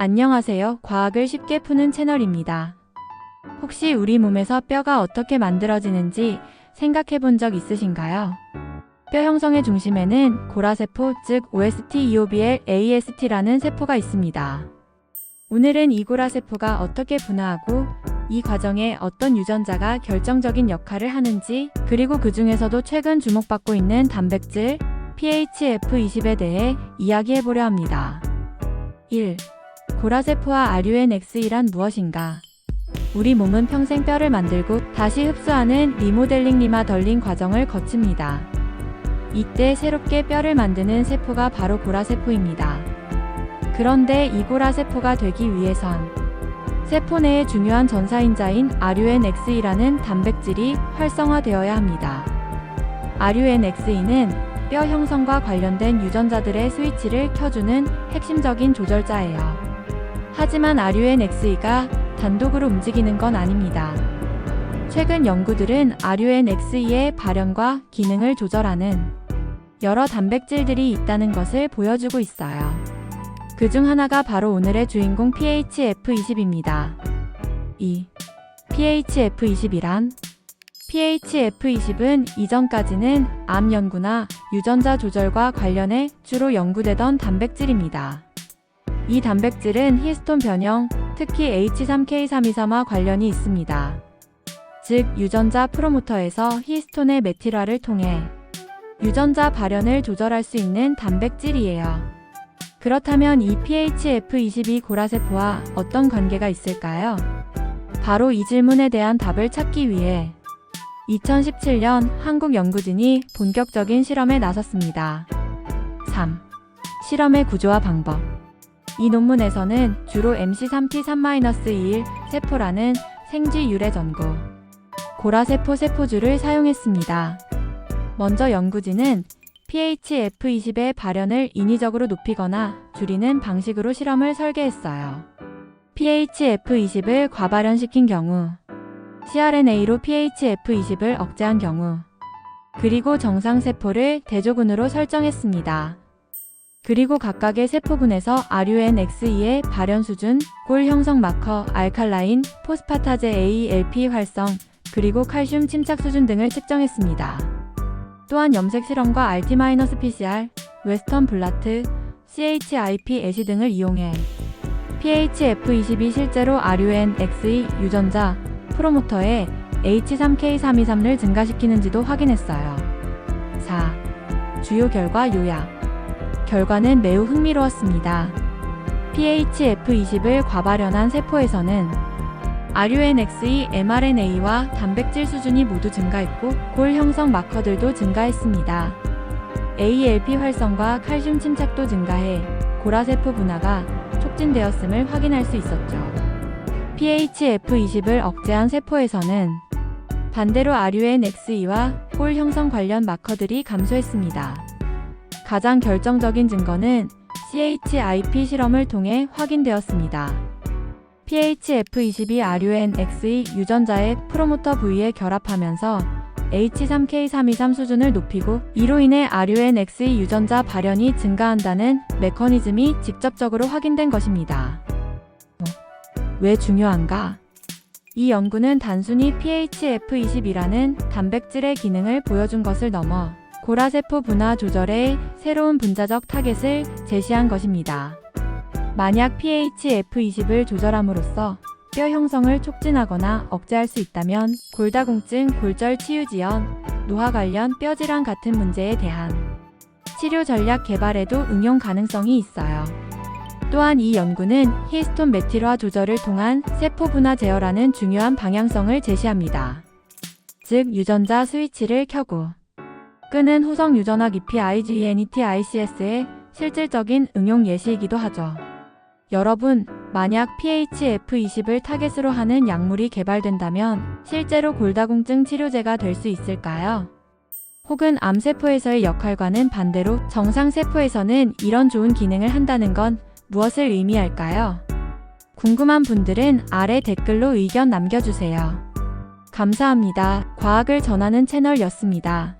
안녕하세요. 과학을 쉽게 푸는 채널입니다. 혹시 우리 몸에서 뼈가 어떻게 만들어지는지 생각해 본 적 있으신가요? 뼈 형성의 중심에는 고라세포, 즉 OST-EOBL AST라는 세포가 있습니다. 오늘은 이 고라세포가 어떻게 분화하고 이 과정에 어떤 유전자가 결정적인 역할을 하는지, 그리고 그 중에서도 최근 주목받고 있는 단백질 PHF20에 대해 이야기해 보려 합니다. 1. 고라세포와 아류엔X이란 무엇인가? 우리 몸은 평생 뼈를 만들고 다시 흡수하는 리모델링 리마덜링 과정을 거칩니다. 이때 새롭게 뼈를 만드는 세포가 바로 고라세포입니다. 그런데 이 고라세포가 되기 위해선 세포 내의 중요한 전사인자인 아류엔X이라는 단백질이 활성화되어야 합니다. 아류엔X이는 뼈 형성과 관련된 유전자들의 스위치를 켜주는 핵심적인 조절자예요. 하지만 아류엔X이가 단독으로 움직이는 건 아닙니다. 최근 연구들은 아류엔X이의 발현과 기능을 조절하는 여러 단백질들이 있다는 것을 보여주고 있어요. 그 중 하나가 바로 오늘의 주인공 PHF20입니다. 2. PHF20이란 PHF20은 이전까지는 암 연구나 유전자 조절과 관련해 주로 연구되던 단백질입니다. 이 단백질은 히스톤 변형, 특히 H3K323와 관련이 있습니다. 즉, 유전자 프로모터에서 히스톤의 메틸화를 통해 유전자 발현을 조절할 수 있는 단백질이에요. 그렇다면 이 PHF22 고라세포와 어떤 관계가 있을까요? 바로 이 질문에 대한 답을 찾기 위해 2017년 한국 연구진이 본격적인 실험에 나섰습니다. 3. 실험의 구조와 방법. 이 논문에서는 주로 MC3P3-21 세포라는 생쥐 유래 전구, 고라세포 세포주를 사용했습니다. 먼저 연구진은 PHF20의 발현을 인위적으로 높이거나 줄이는 방식으로 실험을 설계했어요. PHF20을 과발현시킨 경우, cRNA로 PHF20을 억제한 경우, 그리고 정상세포를 대조군으로 설정했습니다. 그리고 각각의 세포군에서 RUNXE의 발현 수준, 골 형성 마커, 알칼라인, 포스파타제 ALP 활성, 그리고 칼슘 침착 수준 등을 측정했습니다. 또한 염색 실험과 RT-PCR, 웨스턴 블라트, CHIP 애시 등을 이용해 PHF22 실제로 RUNXE 유전자 프로모터의 H3K323을 증가시키는지도 확인했어요. 4. 주요 결과 요약 결과는 매우 흥미로웠습니다. PHF20을 과발현한 세포에서는 RUNXE mRNA와 단백질 수준이 모두 증가했고 골 형성 마커들도 증가했습니다. ALP 활성과 칼슘 침착도 증가해 고라세포 분화가 촉진되었음을 확인할 수 있었죠. PHF20을 억제한 세포에서는 반대로 RUNXE와 골 형성 관련 마커들이 감소했습니다. 가장 결정적인 증거는 CHIP 실험을 통해 확인되었습니다. PHF22 RUNXE 유전자의 프로모터 부위에 결합하면서 H3K323 수준을 높이고 이로 인해 RUNXE 유전자 발현이 증가한다는 메커니즘이 직접적으로 확인된 것입니다. 왜 중요한가? 이 연구는 단순히 PHF20이라는 단백질의 기능을 보여준 것을 넘어 고라세포 분화 조절의 새로운 분자적 타겟을 제시한 것입니다. 만약 PHF20을 조절함으로써 뼈 형성을 촉진하거나 억제할 수 있다면 골다공증, 골절 치유 지연, 노화 관련 뼈 질환 같은 문제에 대한 치료 전략 개발에도 응용 가능성이 있어요. 또한 이 연구는 히스톤 메틸화 조절을 통한 세포 분화 제어라는 중요한 방향성을 제시합니다. 즉, 유전자 스위치를 켜고 끄는 후성 유전학 EP IGNET ICS의 실질적인 응용 예시이기도 하죠. 여러분, 만약 PHF20을 타겟으로 하는 약물이 개발된다면 실제로 골다공증 치료제가 될 수 있을까요? 혹은 암세포에서의 역할과는 반대로 정상세포에서는 이런 좋은 기능을 한다는 건 무엇을 의미할까요? 궁금한 분들은 아래 댓글로 의견 남겨주세요. 감사합니다. 과학을 전하는 채널이었습니다.